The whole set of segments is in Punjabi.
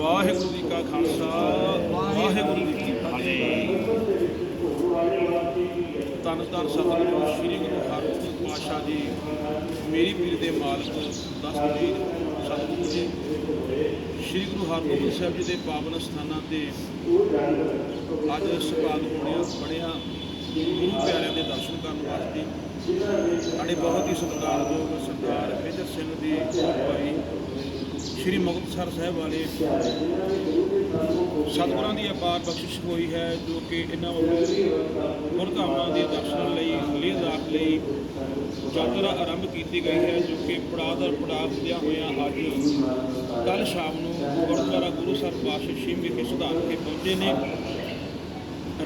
ਵਾਹਿਗੁਰੂ ਜੀ ਕਾ ਖਾਲਸਾ, ਵਾਹਿਗੁਰੂ ਜੀ ਕੀ ਫਤਿਹ। ਤਨ ਤਨ ਸਤਿਗੁਰੂ ਸ੍ਰੀ ਗੁਰੂ ਹਰਗੋਬਿੰਦ ਪਾਤਸ਼ਾਹ ਜੀ, ਮੇਰੀ ਪੀਰ ਦੇ ਮਾਲਕ, ਦਸ ਜੀ ਸਤਿਗੁਰੂ ਜੀ। ਸ੍ਰੀ ਗੁਰੂ ਹਰਗੋਬਿੰਦ ਸਾਹਿਬ ਜੀ ਦੇ ਪਾਵਨ ਸਥਾਨਾਂ ਤੇ ਅੱਜ ਸੁਭਾਗ ਹੋਣਿਆ ਬਣਿਆ। ਗੁਰੂ ਪਿਆਰਿਆਂ ਦੇ ਦਰਸ਼ਨ ਕਰਨ ਵਾਸਤੇ ਸਾਡੇ ਬਹੁਤ ਹੀ ਸਤਿਕਾਰਯੋਗ ਸਰਦਾਰ ਮੇਜਰ ਸਿੰਘ ਦੀ ਭਾਈ ਸ਼੍ਰੀ ਮੁਕਤਸਰ ਸਾਹਿਬ ਵਾਲੇ ਸਤਿਗੁਰਾਂ ਦੀ ਅਪਾਰ ਬਖਸ਼ਿਸ਼ ਹੋਈ ਹੈ, ਜੋ ਕਿ ਇਹਨਾਂ ਵੱਲੋਂ ਗੁਰਧਾਮਾਂ ਦੇ ਦਰਸ਼ਨ ਲਈ ਲੇਹ ਲਈ ਯਾਤਰਾ ਆਰੰਭ ਕੀਤੀ ਗਈ ਹੈ, ਜੋ ਕਿ ਪੜਾਅ ਦਰ ਪੜਾਅ ਹੁੰਦਿਆਂ ਹੋਇਆਂ ਅੱਜ ਕੱਲ ਸ਼ਾਮ ਨੂੰ ਗੁਰਦੁਆਰਾ ਗੁਰੂ ਸਾਹਿਬ ਪਾਤਸ਼ਾਹ ਛੇ ਵਿਖੇ ਸੁਧਾਰ ਕੇ ਪਹੁੰਚੇ ਨੇ।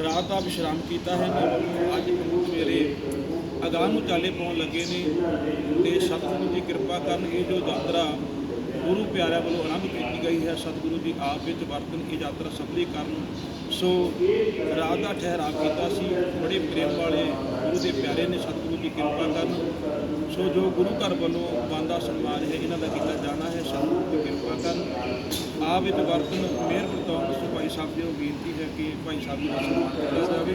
ਰਾਤ ਦਾ ਵਿਸ਼ਰਾਮ ਕੀਤਾ ਹੈ ਅੱਜ ਸਵੇਰੇ ਅਗਾਂਹ ਨੂੰ ਚਾਲੇ ਪਾਉਣ ਲੱਗੇ ਨੇ ਤੇ ਸਤਿਗੁਰੂ ਦੀ ਕਿਰਪਾ ਕਰਨ ਇਹ ਜੋ ਯਾਤਰਾ ਗੁਰੂ ਪਿਆਰਿਆਂ ਵੱਲੋਂ ਆਰੰਭ ਕੀਤੀ ਗਈ ਹੈ, ਸਤਿਗੁਰੂ ਜੀ ਆਪ ਵਿੱਚ ਵਰਤਨ, ਇਹ ਯਾਤਰਾ ਸਫਲੀ ਕਰਨ। ਸੋ ਰਾਤ ਦਾ ਠਹਿਰਾਅ ਕੀਤਾ ਸੀ, ਬੜੇ ਪ੍ਰੇਮ ਵਾਲੇ ਗੁਰੂ ਦੇ ਪਿਆਰੇ ਨੇ ਸਤਿਗੁਰੂ ਦੀ ਕਿਰਪਾ ਕਰਨ। ਸੋ ਜੋ ਗੁਰੂ ਘਰ ਵੱਲੋਂ ਬੰਦਾ ਸਨਮਾਨ ਹੈ, ਇਹਨਾਂ ਦਾ ਕੀਤਾ ਜਾਣਾ ਹੈ, ਸਤਿਗੁਰੂ ਦੀ ਕਿਰਪਾ ਕਰਨ। ਆਪ ਵਿੱਚ ਵਰਤਨ, ਮਿਹਰ ਬਰਤਾਉਣ ਸੋ ਭਾਈ ਸਾਹਿਬ ਜੀ ਨੂੰ ਬੇਨਤੀ ਹੈ ਕਿ ਭਾਈ ਸਾਹਿਬ ਜੀ ਦਾ ਸਨਮਾਨ ਕੀਤਾ ਜਾਵੇ।